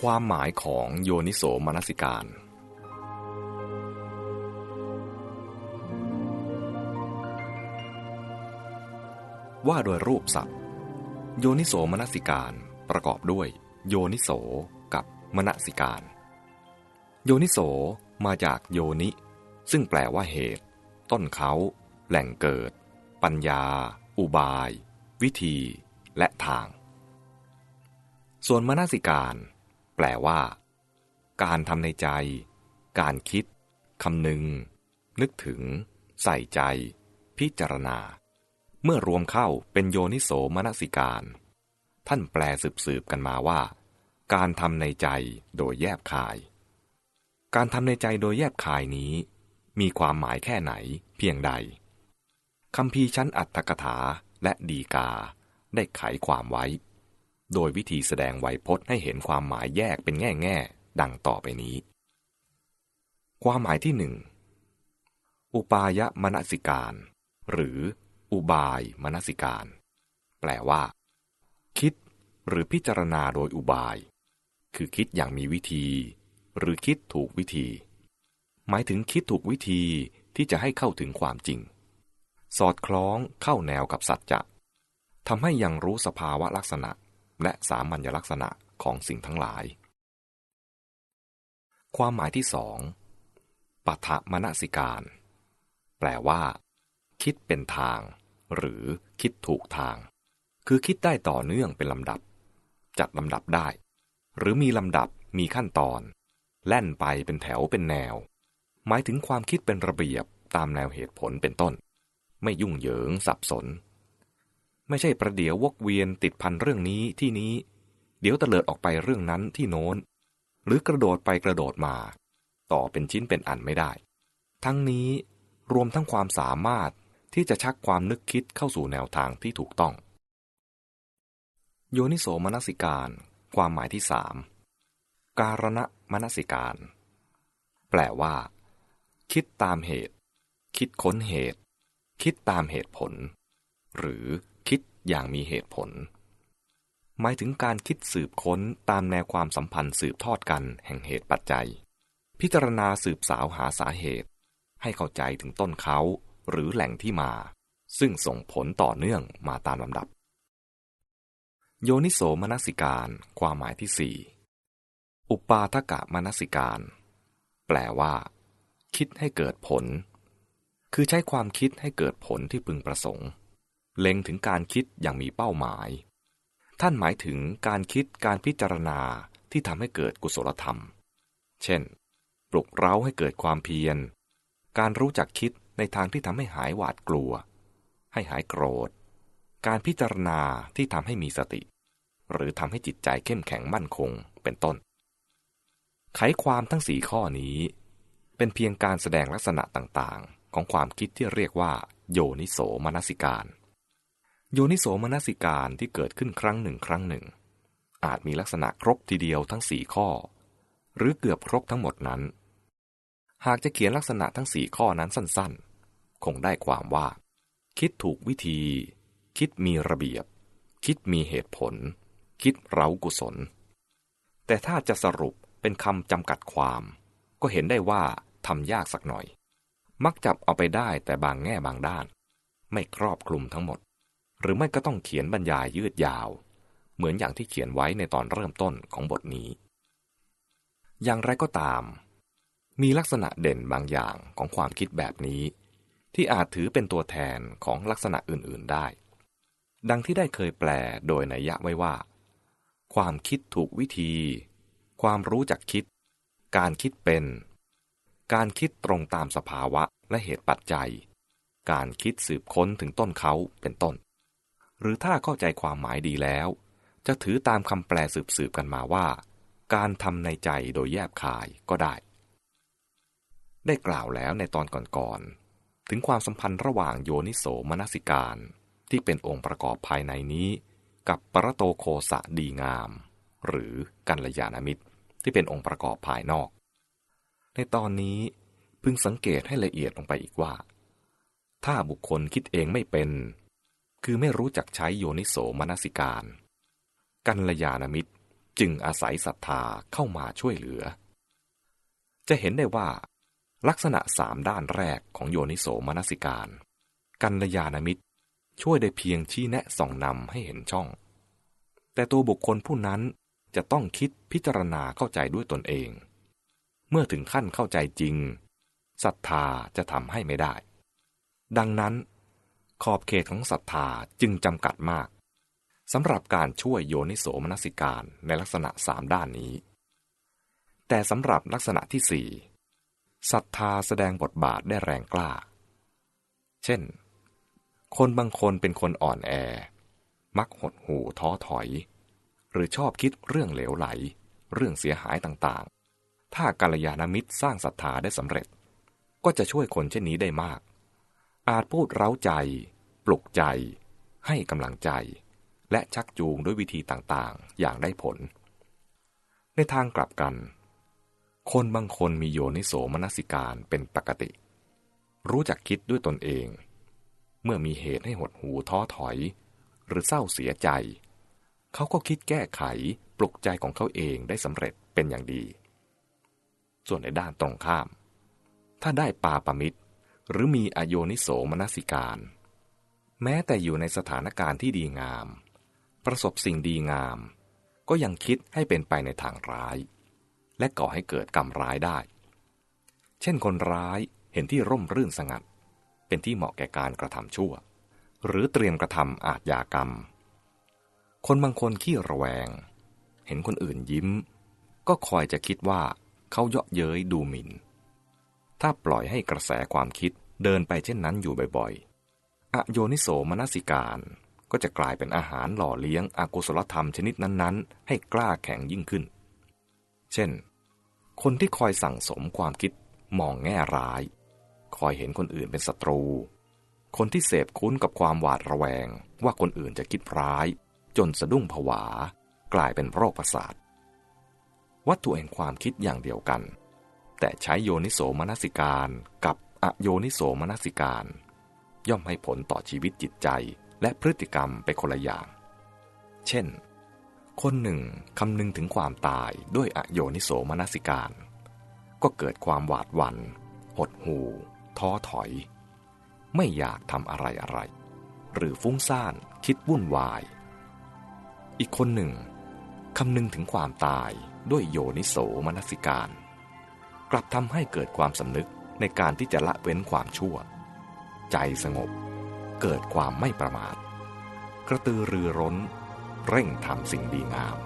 ความหมายของโยนิโสมนสิการ ว่าโดยรูปศัพท์ โยนิโสมนสิการประกอบด้วย โยนิโสกับมนสิการ โยนิโสมาจากโยนิ ซึ่งแปลว่าเหตุ ต้นเขา แหล่งเกิด ปัญญา อุบาย วิธี และทาง ส่วนมนสิการ แปลว่า การทำในใจ การคิดคำนึง นึกถึง ใส่ใจ พิจารณา เมื่อรวมเข้าเป็นโยนิโสมนสิการ ท่านแปลสืบๆกันมาว่า การทำในใจโดยแยบคาย การทำในใจโดยแยบคายนี้ มีความหมายแค่ไหนเพียงใดคำพีชั้นอัตถกถาและดีกาได้ไขความไว้ โดยวิธีแสดงไวยพจน์ให้เห็นความหมายแยกเป็นแง่แง่ดังต่อไปนี้ ความหมายที่หนึ่งอุปายมนสิการ หรืออุบายมนสิการ แปลว่า คิดหรือพิจารณาโดยอุบาย คือคิดอย่างมีวิธี หรือคิดถูกวิธี หมายถึงคิดถูกวิธีที่จะให้เข้าถึงความจริง สอดคล้องเข้าแนวกับสัจจะทำให้ยังรู้สภาวะลักษณะ และสามัญลักษณะของสิ่งทั้งหลาย ความหมายที่สองปัทมนสิการ แปลว่า คิดเป็นทาง หรือคิดถูกทาง คือคิดได้ต่อเนื่องเป็นลำดับ จัดลำดับได้ หรือมีลำดับมีขั้นตอน แล่นไปเป็นแถวเป็นแนว หมายถึงความคิดเป็นระเบียบตามแนวเหตุผลเป็นต้น ไม่ยุ่งเหยิงสับสน ไม่ใช่ประเดี๋ยววกเวียนติดพันเรื่องนี้ที่นี้ เดี๋ยวตะเลิดออกไปเรื่องนั้นที่โน้น หรือกระโดดไปกระโดดมา ต่อเป็นชิ้นเป็นอันไม่ได้ ทั้งนี้รวมทั้งความสามารถที่จะชักความนึกคิดเข้าสู่แนวทางที่ถูกต้อง โยนิโสมนสิการ ความหมายที่สามการณมนสิการ แปลว่า คิดตามเหตุ คิดค้นเหตุ คิดตามเหตุผล หรือ อย่างมีเหตุผล หมายถึงการคิดสืบค้นตามแนวความสัมพันธ์สืบทอดกันแห่งเหตุปัจจัย พิจารณาสืบสาวหาสาเหตุ ให้เข้าใจถึงต้นเขาหรือแหล่งที่มา ซึ่งส่งผลต่อเนื่องมาตามลำดับ โยนิโสมนสิการ ความหมายที่สี่อุปาทกะมนสิการ แปลว่า คิดให้เกิดผล คือใช้ความคิดให้เกิดผลที่พึงประสงค์ เล็งถึงการคิดอย่างมีเป้าหมาย ท่านหมายถึงการคิดการพิจารณาที่ทำให้เกิดกุศลธรรม เช่น ปลุกเร้าให้เกิดความเพียร การรู้จักคิดในทางที่ทำให้หายหวาดกลัว ให้หายโกรธ การพิจารณาที่ทำให้มีสติ หรือทำให้จิตใจเข้มแข็งมั่นคง เป็นต้น ไขความทั้งสี่ข้อนี้ เป็นเพียงการแสดงลักษณะต่างๆ ของความคิดที่เรียกว่า โยนิโสมนสิการ โยนิโสมนสิการที่เกิดขึ้นครั้งหนึ่งครั้งหนึ่ง อาจมีลักษณะครบทีเดียวทั้งสี่ข้อ หรือเกือบครบทั้งหมดนั้น หากจะเขียนลักษณะทั้งสี่ข้อนั้นสั้นๆ คงได้ความว่า คิดถูกวิธี คิดมีระเบียบ คิดมีเหตุผล คิดเร้ากุศล แต่ถ้าจะสรุปเป็นคำจำกัดความ ก็เห็นได้ว่าทำยากสักหน่อย มักจับเอาไปได้แต่บางแง่บางด้าน ไม่ครอบคลุมทั้งหมด หรือไม่ก็ต้องเขียนบรรยายยืดยาว เหมือนอย่างที่เขียนไว้ในตอนเริ่มต้นของบทนี้ อย่างไรก็ตาม มีลักษณะเด่นบางอย่างของความคิดแบบนี้ ที่อาจถือเป็นตัวแทนของลักษณะอื่น ๆได้ ดังที่ได้เคยแปลโดยนัยยะไว้ว่า ความคิดถูกวิธี ความรู้จักคิด การคิดเป็น การคิดตรงตามสภาวะและเหตุปัจจัย การคิดสืบค้นถึงต้นเขาเป็นต้น หรือถ้าเข้าใจความหมายดีแล้ว จะถือตามคำแปลสืบๆกันมาว่า การทำในใจโดยแยบคายก็ได้ ได้กล่าวแล้วในตอนก่อนๆ ถึงความสัมพันธ์ระหว่างโยนิโสมนสิการ ที่เป็นองค์ประกอบภายในนี้ กับปรโตโคสะดีงาม หรือกัลยาณมิตร ที่เป็นองค์ประกอบภายนอก ในตอนนี้พึงสังเกตให้ละเอียดลงไปอีกว่า ถ้าบุคคลคิดเองไม่เป็น คือไม่รู้จักใช้โยนิโสมนสิการ กัลยาณมิตรจึงอาศัยศรัทธาเข้ามาช่วยเหลือ จะเห็นได้ว่า ลักษณะสามด้านแรกของโยนิโสมนสิการ กัลยาณมิตรช่วยได้เพียงชี้แนะส่องนำให้เห็นช่อง แต่ตัวบุคคลผู้นั้นจะต้องคิดพิจารณาเข้าใจด้วยตนเอง เมื่อถึงขั้นเข้าใจจริงศรัทธาจะทำให้ไม่ได้ ดังนั้น ขอบเขตของศรัทธาจึงจำกัดมากสำหรับการช่วยโยนิโสมนสิการในลักษณะสามด้านนี้ แต่สำหรับลักษณะที่สี่ศรัทธาแสดงบทบาทได้แรงกล้า เช่น คนบางคนเป็นคนอ่อนแอ มักหดหู่ท้อถอย หรือชอบคิดเรื่องเหลวไหล เรื่องเสียหายต่างๆ ถ้ากัลยาณมิตรสร้างศรัทธาได้สำเร็จ ก็จะช่วยคนเช่นนี้ได้มาก อาจพูดเร้าใจ ปลุกใจ ให้กำลังใจ และชักจูงด้วยวิธีต่างๆ อย่างได้ผล ในทางกลับกัน คนบางคนมีโยนิโสมนสิการเป็นปกติ รู้จักคิดด้วยตนเอง เมื่อมีเหตุให้หดหูท้อถอย หรือเศร้าเสียใจ เขาก็คิดแก้ไขปลุกใจของเขาเองได้สำเร็จเป็นอย่างดี ส่วนในด้านตรงข้าม ถ้าได้ปาปมิตร หรือมีอโยนิโสมนสิการ แม้แต่อยู่ในสถานการณ์ที่ดีงาม ประสบสิ่งดีงาม ก็ยังคิดให้เป็นไปในทางร้าย และก่อให้เกิดกรรมร้ายได้ เช่นคนร้ายเห็นที่ร่มรื่นสงัด เป็นที่เหมาะแก่การกระทำชั่ว หรือเตรียมกระทำอาทยากรรม คนบางคนขี้ระแวง เห็นคนอื่นยิ้ม ก็คอยจะคิดว่าเขาเยาะเย้ยดูหมิน่น ถ้าปล่อยให้กระแสความคิดเดินไปเช่นนั้นอยู่บ่อยๆ อโยนิโสมนสิการ ก็จะกลายเป็นอาหารหล่อเลี้ยงอกุศลธรรมชนิดนั้นๆ ให้กล้าแข็งยิ่งขึ้น เช่น คนที่คอยสั่งสมความคิดมองแง่ร้าย คอยเห็นคนอื่นเป็นศัตรู คนที่เสพคุ้นกับความหวาดระแวงว่าคนอื่นจะคิดร้าย จนสะดุ้งผวา กลายเป็นโรคประสาท วัตถุแห่งความคิดอย่างเดียวกัน แต่ใช้โยนิโสมนสิการกับอโยนิโสมนสิการ ย่อมให้ผลต่อชีวิตจิตใจและพฤติกรรมไปคนละอย่าง เช่น คนหนึ่งคำนึงถึงความตายด้วยอโยนิโสมนสิการ ก็เกิดความหวาดหวัน่น หดหู่ท้อถอย ไม่อยากทำอะไรอะไร หรือฟุ้งซ่านคิดวุ่นวาย อีกคนหนึ่งคำนึงถึงความตายด้วยโยนิโสมนสิการ กลับทำให้เกิดความสำนึกในการที่จะละเว้นความชั่ว ใจสงบ เกิดความไม่ประมาท กระตือรือร้น เร่งทำสิ่งดีงาม